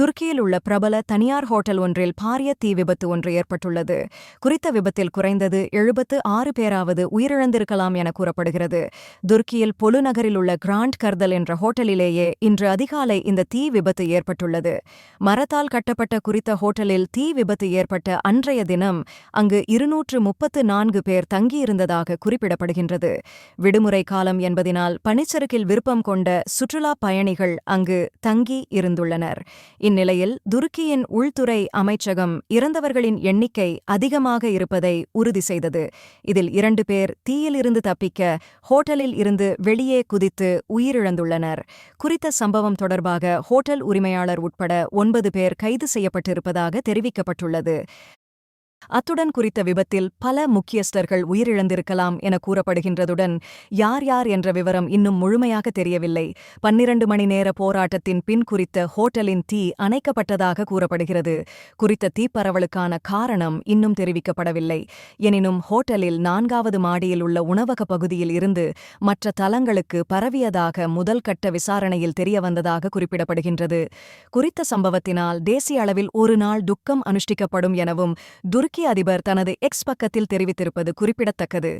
துருக்கியில் உள்ள பிரபல தனியார் ஹோட்டல் ஒன்றில் பாரிய தீ விபத்து ஒன்று ஏற்பட்டுள்ளது. குறித்த விபத்தில் குறைந்தது எழுபத்து ஆறு பேராவது உயிரிழந்திருக்கலாம் என கூறப்படுகிறது. துருக்கியில் பொலு நகரில் உள்ள கிராண்ட் கர்தல் என்ற ஹோட்டலிலேயே இன்று அதிகாலை இந்த தீ விபத்து ஏற்பட்டுள்ளது. மரத்தால் கட்டப்பட்ட குறித்த ஹோட்டலில் தீ விபத்து ஏற்பட்ட அன்றைய தினம் அங்கு இருநூற்று முப்பத்து நான்கு பேர் தங்கியிருந்ததாக குறிப்பிடப்படுகின்றது. விடுமுறை காலம் என்பதினால் பனிச்சறுக்கில் விருப்பம் கொண்ட சுற்றுலாப் பயணிகள் அங்கு தங்கி இருந்துள்ளனர். இந்நிலையில் துருக்கியின் உள்துறை அமைச்சகம் இறந்தவர்களின் எண்ணிக்கை அதிகமாக இருப்பதை உறுதி செய்தது. இதில் இரண்டு பேர் தீயிலிருந்து தப்பிக்க ஹோட்டலில் இருந்து வெளியே குதித்து உயிரிழந்துள்ளனர். குறித்த சம்பவம் தொடர்பாக ஹோட்டல் உரிமையாளர் உட்பட ஒன்பது பேர் கைது செய்யப்பட்டிருப்பதாக தெரிவிக்கப்பட்டுள்ளது. அத்துடன் குறித்த விபத்தில் பல முக்கியஸ்தர்கள் உயிரிழந்திருக்கலாம் என கூறப்படுகின்றதுடன் யார் யார் என்ற விவரம் இன்னும் முழுமையாக தெரியவில்லை. பன்னிரண்டு மணி நேர போராட்டத்தின் பின் குறித்த ஹோட்டலின் தீ அணைக்கப்பட்டதாக கூறப்படுகிறது. குறித்த தீப்பரவலுக்கான காரணம் இன்னும் தெரிவிக்கப்படவில்லை. எனினும் ஹோட்டலில் நான்காவது மாடியில் உள்ள உணவக பகுதியில் இருந்து மற்ற தலங்களுக்கு பரவியதாக முதல் கட்ட விசாரணையில் தெரியவந்ததாக குறிப்பிடப்படுகின்றது. குறித்த சம்பவத்தினால் தேசிய அளவில் ஒரு நாள் துக்கம் அனுஷ்டிக்கப்படும் எனவும் துருக்கி அதிபர் தனது எக்ஸ் பக்கத்தில் தெரிவித்திருப்பது குறிப்பிடத்தக்கது.